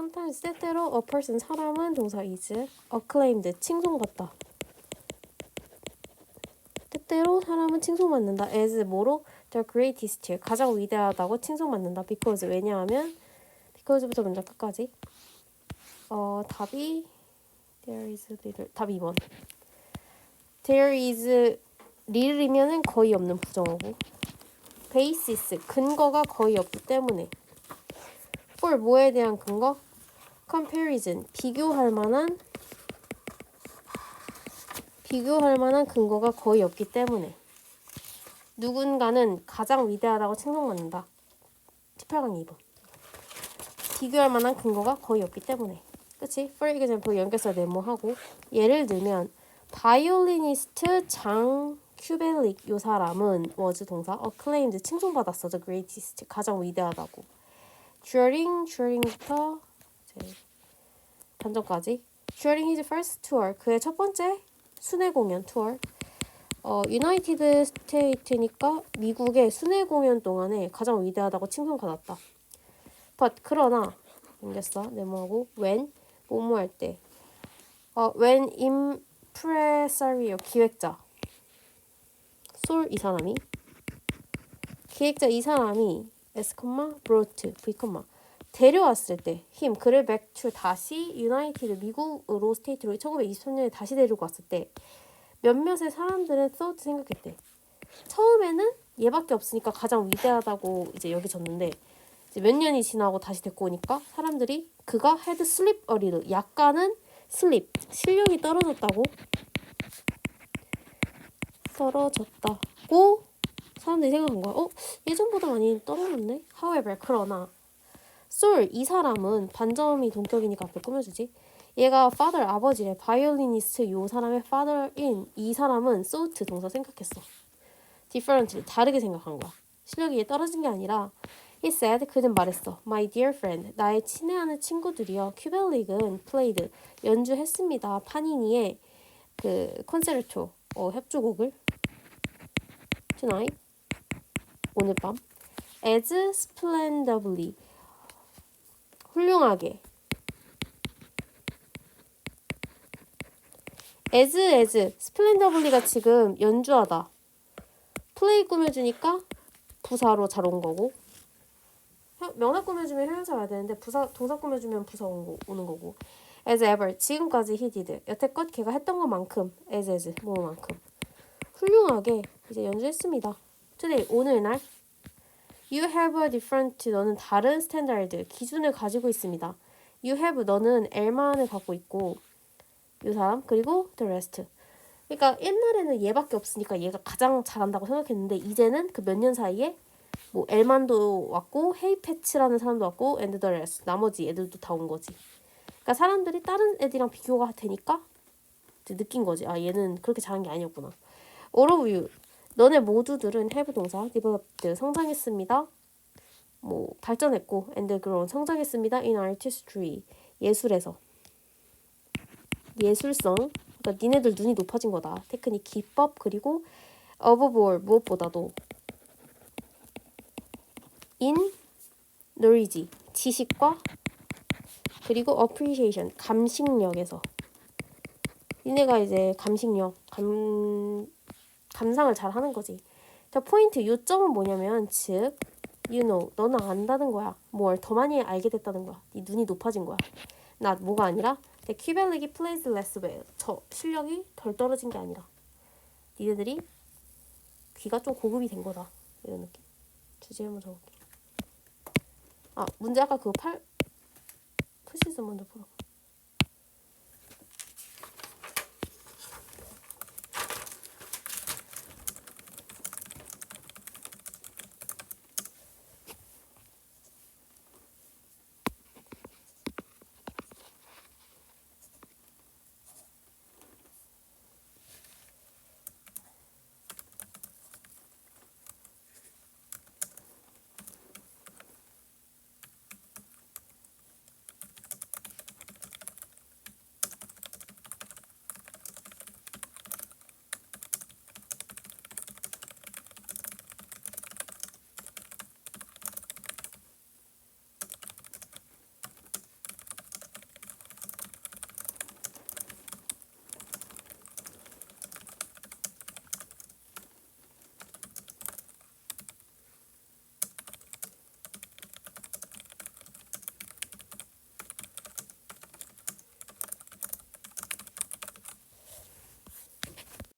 sometimes 때때로 a person 사람은 동사 is acclaimed 칭송받다. 때때로 사람은 칭송받는다. as 뭐로 the greatest 가장 위대하다고 칭송받는다. because 왜냐하면 because부터 먼저 끝까지. 어 답이 there is little 답 2번. there is little이면은 거의 없는 부정어고 basis 근거가 거의 없기 때문에 for 뭐에 대한 근거? Comparison 비교할 만한 비교할 만한 근거가 거의 없기 때문에 누군가는 가장 위대하다고 칭송받는다. 18강 2번. 비교할 만한 근거가 거의 없기 때문에. 그치? For example 연결사 네모하고 예를 들면 바이올리니스트 장 큐벨릭 요 사람은 was 동사 acclaimed 칭송받았어 the greatest 가장 위대하다고 during during부터 이제 단전까지. During his first tour 그의 첫 번째 순회 공연 투어 어 유나이티드 스테이트니까 미국의 순회 공연 동안에 가장 위대하다고 칭송받았다. but 그러나 생겼어 네모하고. When 뭐뭐 할 때. 어 when impresario 기획자. 솔 이 사람이. 기획자 이 사람이 s, brought v, 데려왔을 때 힘 그를 to 다시 유나이티드 미국으로 스테이트로 1923년에 다시 데리고 왔을 때 몇몇의 사람들은 thought 생각했대. 처음에는 얘밖에 없으니까 가장 위대하다고 이제 여기졌는데 이제 몇 년이 지나고 다시 데리고 오니까 사람들이 그가 sleep a little 약간은 sleep 실력이 떨어졌다고 떨어졌다고 사람들이 생각한 거야. 어? 예전보다 많이 떨어졌네? However, 그러나 솔, 이 사람은 반점이 동격이니까 앞에 꾸며주지. 얘가 father, 아버지래. 바이올리니스트 요 사람의 father인 이 사람은 sought 동사 생각했어. differently, 다르게 생각한 거야. 실력이 떨어진 게 아니라 He said, 그는 말했어. My dear friend, 나의 친애하는 친구들이여. 큐벨릭은 played, 연주했습니다. 파니니의 그 콘세르토, 어, 협주곡을 tonight, 오늘 밤 as splendidly, 훌륭하게. As as splendidly가 지금 연주하다. 플레이 꾸며주니까 부사로 잘 온 거고. 혀- 명사 꾸며주면 형용사 와야 되는데 부사 동사 꾸며주면 부사 온 거, 오는 거고. As ever. 지금까지 he did 여태껏 걔가 했던 것만큼 as as 뭐만큼. 훌륭하게 이제 연주했습니다. today 오늘날 You have a different 너는 다른 스탠다드 기준을 가지고 있습니다. You have 너는 L만을 갖고 있고 이 사람 그리고 the rest. 그러니까 옛날에는 얘밖에 없으니까 얘가 가장 잘한다고 생각했는데 이제는 그 몇 년 사이에 뭐 엘만도 왔고 헤이패치라는 사람도 왔고 and the rest 나머지 애들도 다 온 거지. 그러니까 사람들이 다른 애들이랑 비교가 되니까 느낀 거지. 아 얘는 그렇게 잘한 게 아니었구나. all of you 너네 모두들은 have 동사 developed 성장했습니다. 뭐 발전했고 and grown 성장했습니다. in artistry 예술에서 예술성 그러니까 니네들 눈이 높아진 거다. 테크닉 기법 그리고 above all 무엇보다도 in knowledge 지식과 그리고 appreciation 감식력에서 니네가 이제 감식력 감 감상을 잘 하는 거지. 자, 포인트 요점은 뭐냐면 즉 you know 너는 안다는 거야. 뭘 더 많이 알게 됐다는 거야. 네 눈이 높아진 거야. 나 뭐가 아니라 내 큐벨릭이 plays less well. 저 실력이 덜 떨어진 게 아니라 니네들이 귀가 좀 고급이 된 거다. 이런 느낌. 주제 한번 적을게. 아 문제 아까 그거 팔 푸시즌 먼저 풀어.